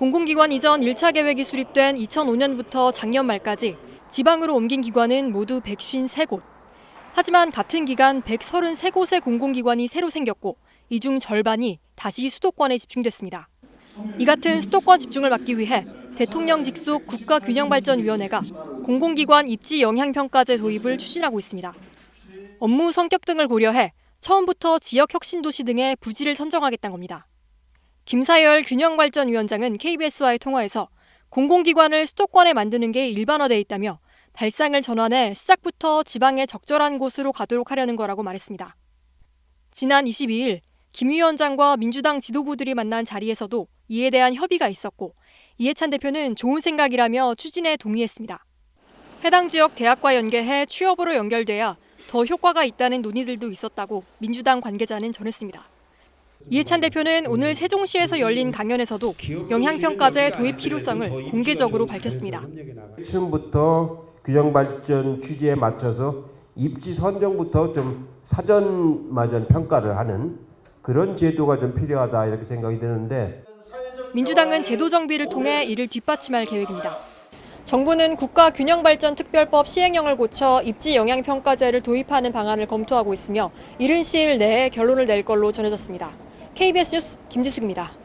공공기관 이전 1차 계획이 수립된 2005년부터 작년 말까지 지방으로 옮긴 기관은 모두 153곳. 하지만 같은 기간 133곳의 공공기관이 새로 생겼고 이 중 절반이 다시 수도권에 집중됐습니다. 이 같은 수도권 집중을 막기 위해 대통령 직속 국가균형발전위원회가 공공기관 입지 영향평가제 도입을 추진하고 있습니다. 업무 성격 등을 고려해 처음부터 지역 혁신도시 등의 부지를 선정하겠다는 겁니다. 김사열 균형발전위원장은 KBS와의 통화에서 공공기관을 수도권에 만드는 게 일반화돼 있다며 발상을 전환해 시작부터 지방에 적절한 곳으로 가도록 하려는 거라고 말했습니다. 지난 22일 김 위원장과 민주당 지도부들이 만난 자리에서도 이에 대한 협의가 있었고 이해찬 대표는 좋은 생각이라며 추진에 동의했습니다. 해당 지역 대학과 연계해 취업으로 연결돼야 더 효과가 있다는 논의들도 있었다고 민주당 관계자는 전했습니다. 이해찬 대표는 오늘 세종시에서 열린 강연에서도 영향평가제 도입 필요성을 공개적으로 밝혔습니다. 처음부터 균형 발전 취지에 맞춰서 입지 선정부터 좀 사전 마전 평가를 하는 그런 제도가 좀 필요하다 이렇게 생각이 드는데 민주당은 제도 정비를 통해 이를 뒷받침할 계획입니다. 정부는 국가균형발전특별법 시행령을 고쳐 입지 영향평가제를 도입하는 방안을 검토하고 있으며 이른 시일 내에 결론을 낼 걸로 전해졌습니다. KBS 뉴스 김지숙입니다.